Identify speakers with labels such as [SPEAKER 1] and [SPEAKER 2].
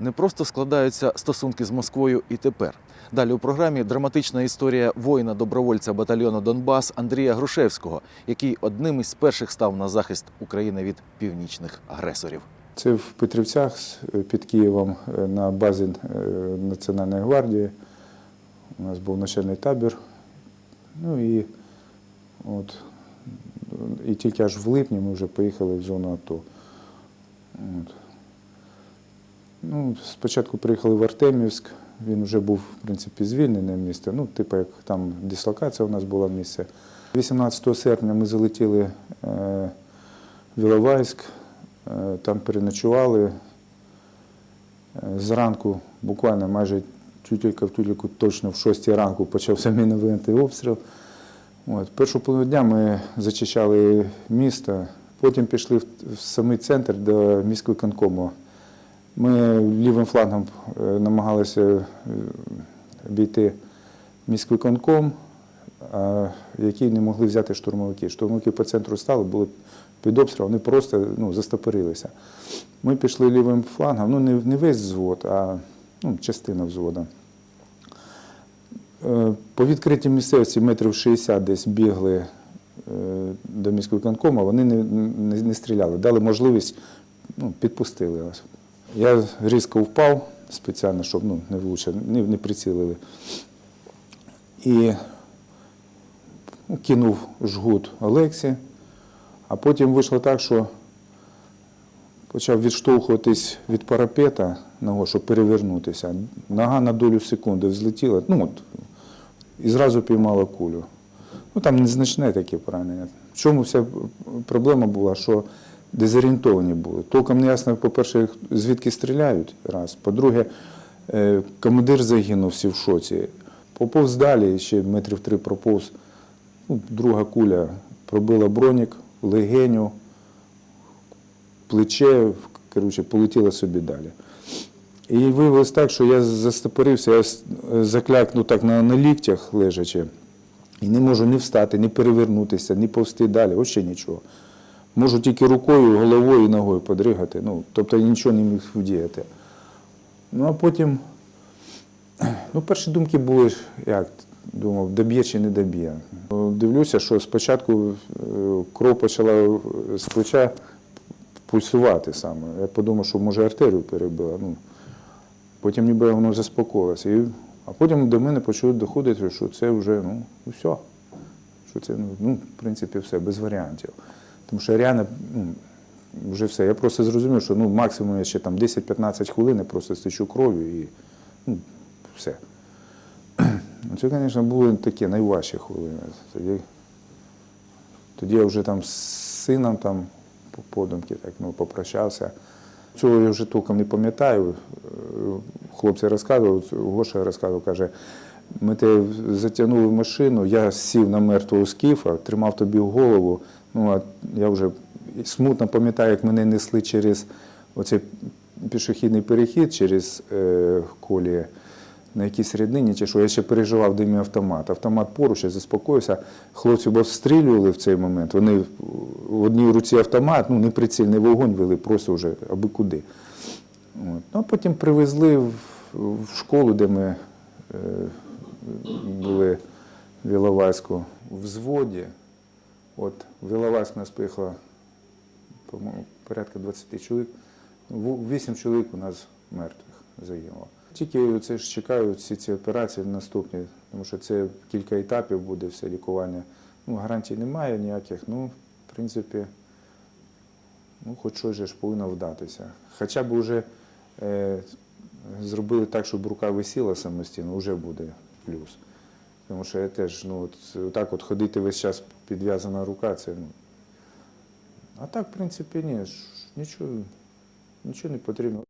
[SPEAKER 1] не просто складаються стосунки з Москвою і тепер. Далі у програмі драматична історія воїна-добровольця батальйону Донбас Андрія Грушевського, який одним із перших став на захист України від північних агресорів.
[SPEAKER 2] Це в Петрівцях під Києвом е, на базі е, Національної гвардії. У нас був навчальний табір. Ну і, от, і тільки аж в липні ми вже поїхали в зону АТО. От. Ну, спочатку приїхали в Артемівськ, він вже був, в принципі, звільнене місце. Ну, типу, як там дислокація у нас була місце. 18 серпня ми залетіли е, в Іловайськ, е, там переночували. Е, Зранку, буквально майже тютелька в тютельку, точно в 6 ранку почався мінометний обстріл. От. Першу половину дня ми зачищали місто, потім пішли в, самий центр до міськвиконкому. Ми лівим флангом е, намагалися е, обійти міськвиконком, а, який не могли взяти штурмовики. Штурмовики по центру стали, були під обстрілом, вони просто ну, застопорилися. Ми пішли лівим флангом, ну не, весь взвод, а ну, частина взвода. Е, По відкритій місцевості метрів 60 десь бігли е, до міськвиконкому, вони не, не, не стріляли, дали можливість, ну, підпустили. Я різко впав спеціально, щоб ну, не влучив, не, не прицілили. І ну, кинув жгут Олексі, а потім вийшло так, що почав відштовхуватись від парапета ногу, щоб перевернутися. Нога на долю секунди взлетіла, ну от, і зразу піймала кулю. Ну там незначне таке поранення. В чому вся проблема була, що дезорієнтовані були. Толком не ясно, по-перше, звідки стріляють, раз. По-друге, е, командир загинув всі в шоці. Поповз далі, ще метрів три проповз. Ну, друга куля пробила бронік, легеню, плече, коротше, полетіла собі далі. І виявилось так, що я застопорився, я с- закляк ну, так на, на ліктях лежачи, і не можу ні встати, ні перевернутися, ні повсти далі, взагалі нічого. Можу тільки рукою, головою і ногою подригати. Ну, тобто я нічого не міг вдіяти. Ну а потім, ну, перші думки були, як, думав, доб'є чи не доб'є. Ну, Дивлюся, що спочатку е, кров почала з плеча пульсувати саме. Я подумав, що може артерію перебила. Ну, потім ніби воно заспокоїлося. І, а потім до мене почали доходити, що це вже ну, все. Що це, ну, ну, в принципі, все, без варіантів. Тому що реально ну, вже все. Я просто зрозумів, що ну, максимум я ще там 10-15 хвилин просто стечу кров'ю і ну, все. Ну, Це, звісно, були такі найважчі хвилини. Тоді, тоді я вже там з сином там по подумки так, ну, попрощався. Цього я вже толком не пам'ятаю. Хлопці розказували, Гоша розказував, каже, ми тебе затягнули в машину, я сів на мертвого скіфа, тримав тобі голову. Ну, а я вже смутно пам'ятаю, як мене несли через оцей пішохідний перехід через е, колії на якійсь ряднині, чи що я ще переживав, де мій автомат. Автомат поруч, я заспокоївся. Хлопці бо встрілювали в цей момент. Вони в одній руці автомат, ну не прицільний вогонь вели, просто вже аби куди. От. Ну, а потім привезли в, в школу, де ми е, були в Іловайську, в взводі. От в Іловайськ нас поїхало, порядка 20 чоловік. В- Вісім чоловік у нас мертвих загинуло. Тільки це ж чекають всі ці операції наступні, тому що це кілька етапів буде все лікування. Ну, гарантій немає ніяких. Ну, в принципі, ну, хоч щось ж повинно вдатися. Хоча б вже е, зробили так, щоб рука висіла самостійно, вже буде плюс. Тому що я теж, ну, от, так от ходити весь час підв'язана рука, це. Ну, а так, в принципі, ні, нічого, нічого не потрібно.